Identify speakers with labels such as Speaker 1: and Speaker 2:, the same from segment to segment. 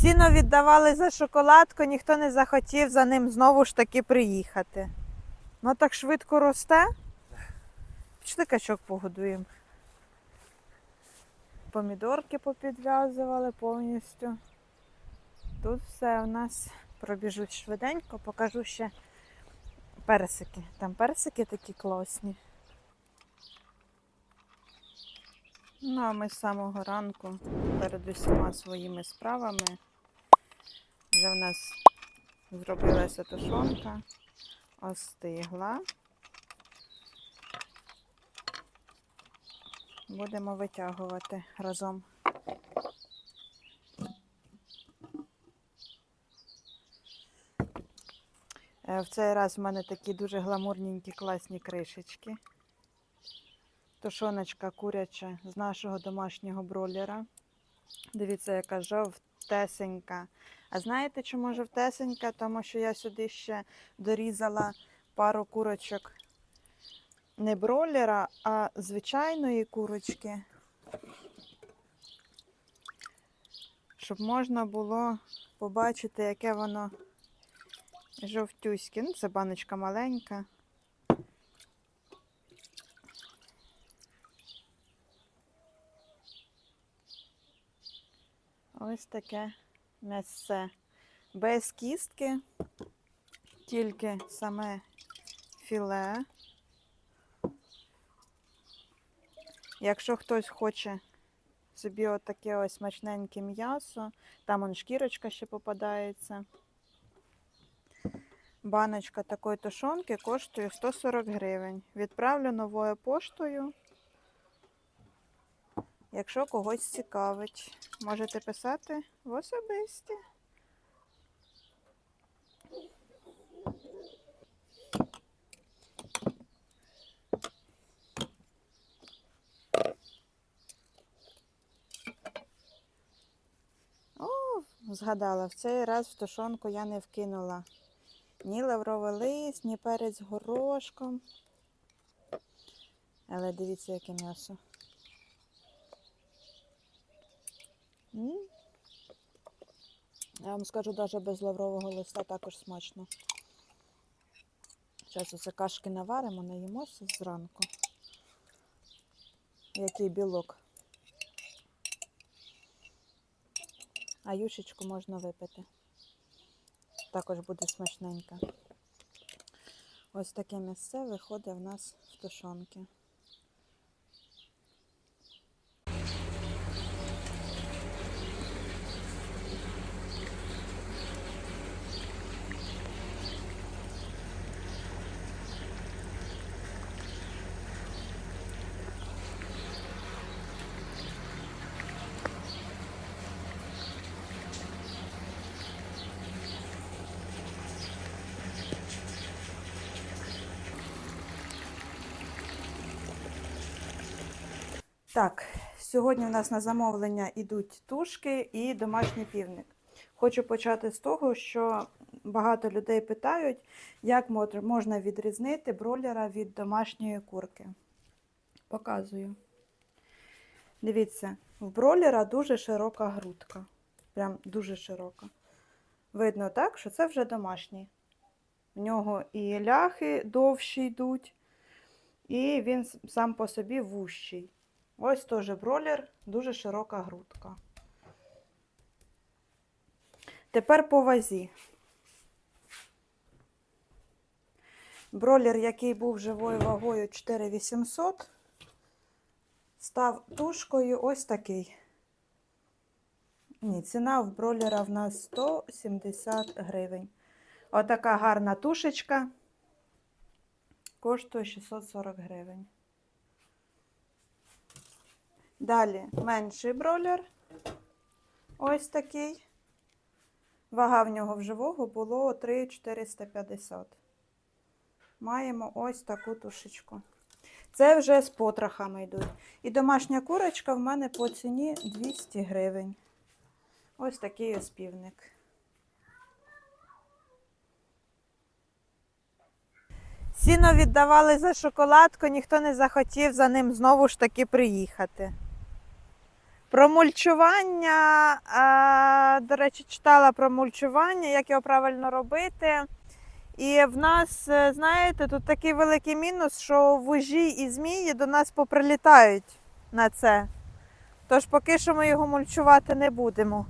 Speaker 1: Сіно віддавали за шоколадку, ніхто не захотів за ним знову ж таки приїхати. Ну так швидко росте. Пішли качок погодуємо. Помідорки попідв'язували повністю. Тут все у нас пробіжуть швиденько, покажу ще персики. Там персики такі класні. Ну, а ми з самого ранку перед усіма своїми справами. Вже в нас зробилася тушонка, остигла. Будемо витягувати разом. Е, В цей раз в мене такі дуже гламурненькі класні кришечки. Тушоночка куряча з нашого домашнього бролера. Дивіться, яка жовтесенька. А знаєте, чому жовтесенька? Тому що я сюди ще дорізала пару курочок не бролера, а звичайної курочки. Щоб можна було побачити, яке воно жовтюське. Ну, це баночка маленька. Ось таке м'ясце. Без кістки, тільки саме філе. Якщо хтось хоче собі отаке ось смачненьке м'ясо, там он шкірочка ще попадається. Баночка такої тушонки коштує 140 гривень. Відправлю новою поштою. Якщо когось цікавить, можете писати в особисті. О, згадала, в цей раз в тушонку я не вкинула ні лавровий лист, ні перець з горошком. Але дивіться, яке м'ясо. Я вам скажу, навіть без лаврового листа також смачно. Зараз оце кашки наваримо, наїмося зранку. Який білок. А юшечку можна випити. Також буде смачненька. Ось таке місце виходить в нас в тушонки. Так, сьогодні у нас на замовлення йдуть тушки і домашній півник. Хочу почати з того, що багато людей питають, як можна відрізнити бройлера від домашньої курки. Показую. Дивіться, в бройлера дуже широка грудка. Прям дуже широка. Видно так, що це вже домашній. В нього і ляхи довші йдуть, і він сам по собі вущий. Ось теж бролер, дуже широка грудка. Тепер по вазі. Бролер, який був живою вагою 4800, став тушкою ось такий. Ні, ціна в бролера в нас 170 гривень. Отака гарна тушечка коштує 640 гривень. Далі менший бролер. Ось такий. Вага в нього вживого було 3,450. Маємо ось таку тушечку. Це вже з потрохами йдуть. І домашня курочка в мене по ціні 200 гривень. Ось такий ось півник. Сіно віддавали за шоколадку, ніхто не захотів за ним знову ж таки приїхати. Про мульчування, до речі, читала про мульчування, як його правильно робити. І в нас, е, знаєте, тут такий великий мінус, що вужі і змії до нас поприлітають на це. Тож поки що ми його мульчувати не будемо.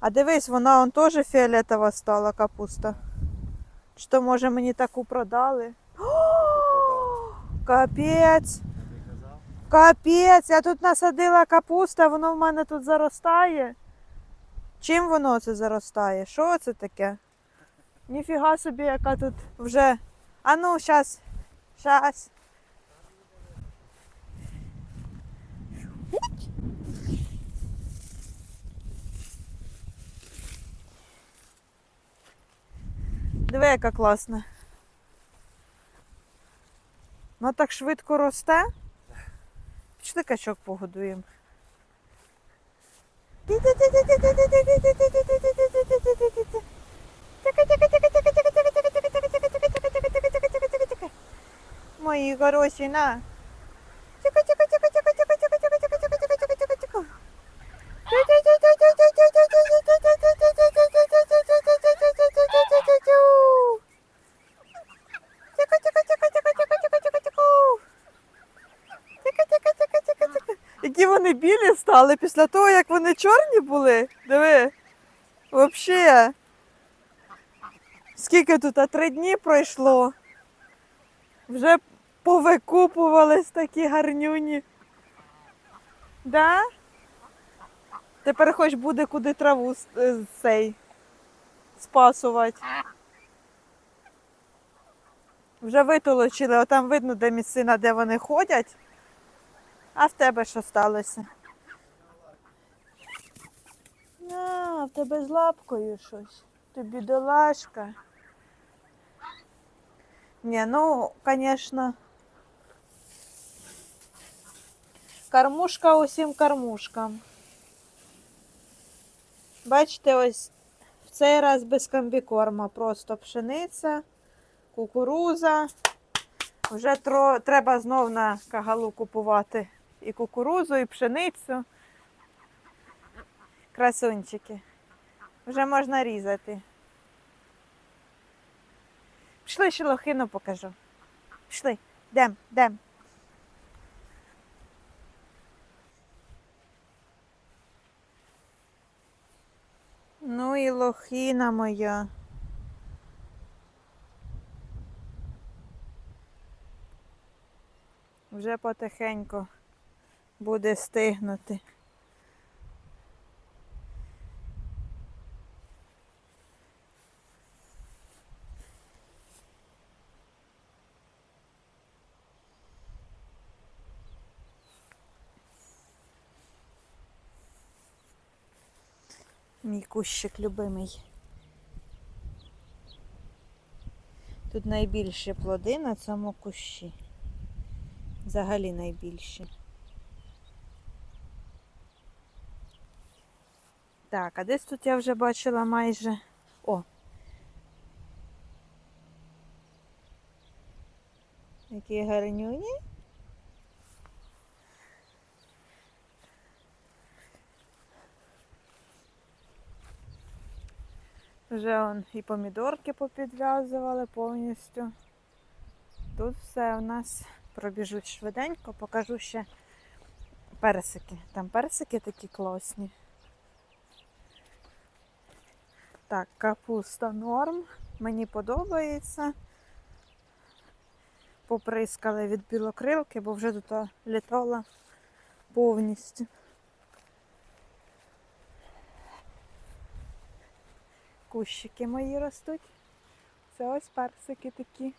Speaker 1: А дивись, вона он теж фіолетова стала капуста. Чи то може мені таку продали? О, Капець! Капець, я тут насадила капуста, воно в мене тут заростає. Чим воно це заростає? Що це таке? Ніфіга собі, яка тут вже. А ну, щас. Щас. Диви, яка класна. Вона так швидко росте. Пішли качок погодуємо. Мої хороші, на. Стали після того, як вони чорні були. Диви. Взагалі. Скільки тут? А три дні пройшло. Вже повикупувались такі гарнюні. Да? Тепер хоч буде куди траву е, цей спасувати. Вже витолочили, отам видно, де місцина, де вони ходять. А в тебе що сталося? А, в тебе з лапкою щось. Ти бідолашка. Ні, ну, звісно. Кормушка усім кормушкам. Бачите, ось в цей раз без комбікорма, просто пшениця, кукуруза. Вже тро, треба знов на кагалу купувати і кукурузу, і пшеницю. Красунчики. Вже можна різати. Пішли ще лохину покажу. Пішли, дем, дем. Ну і лохина моя. Вже потихеньку буде стигнути. Мій кущик любимий. Тут найбільші плоди на цьому кущі. Взагалі найбільші. Так, а десь тут я вже бачила майже. О! Які гарнюні. Вже он і помідорки попідв'язували повністю. Тут все у нас пробіжуть швиденько, покажу ще персики. Там персики такі класні. Так, капуста норм. Мені подобається. Поприскали від білокрилки, бо вже тут літала повністю. Кущики мої ростуть. Це ось персики такі.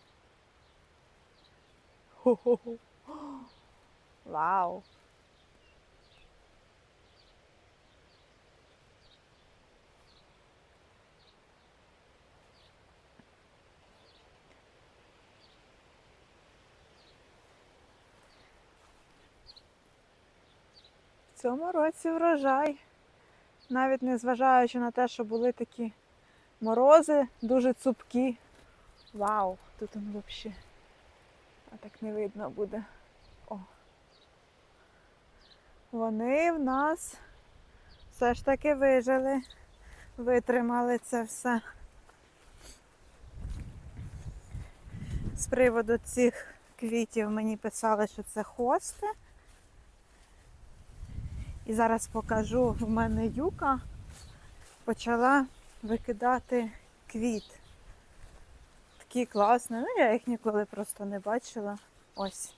Speaker 1: Хо-хо-хо. Вау! В цьому році врожай. Навіть не зважаючи на те, що були такі морози дуже цупкі. Вау, тут он взагалі. А так не видно буде. О. Вони в нас все ж таки вижили, витримали це все. З приводу цих квітів мені писали, що це хости. І зараз покажу, в мене юка почала викидати квіт. Такі класні. Ну, я їх ніколи просто не бачила. Ось.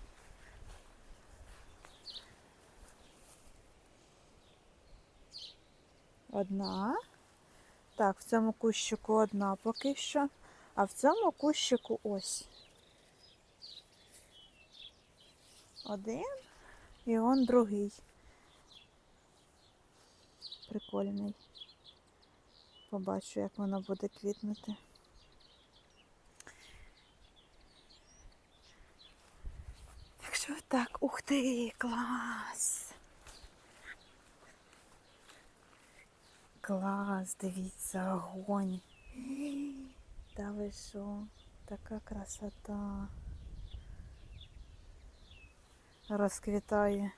Speaker 1: Одна. Так, в цьому кущику одна поки що. А в цьому кущику ось. Один і он другий. Прикольний. Побачу, як воно буде квітнути. Так що так, ух ти, клас! Клас, дивіться, огонь. Та ви що, така красота. Розквітає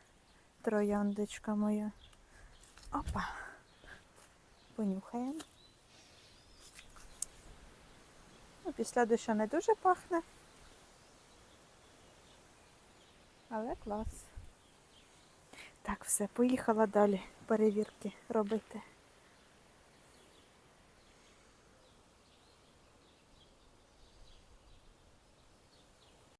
Speaker 1: трояндочка моя. Опа. Понюхаємо. Ну, після душа не дуже пахне. Але клас. Так, все, поїхала далі перевірки робити.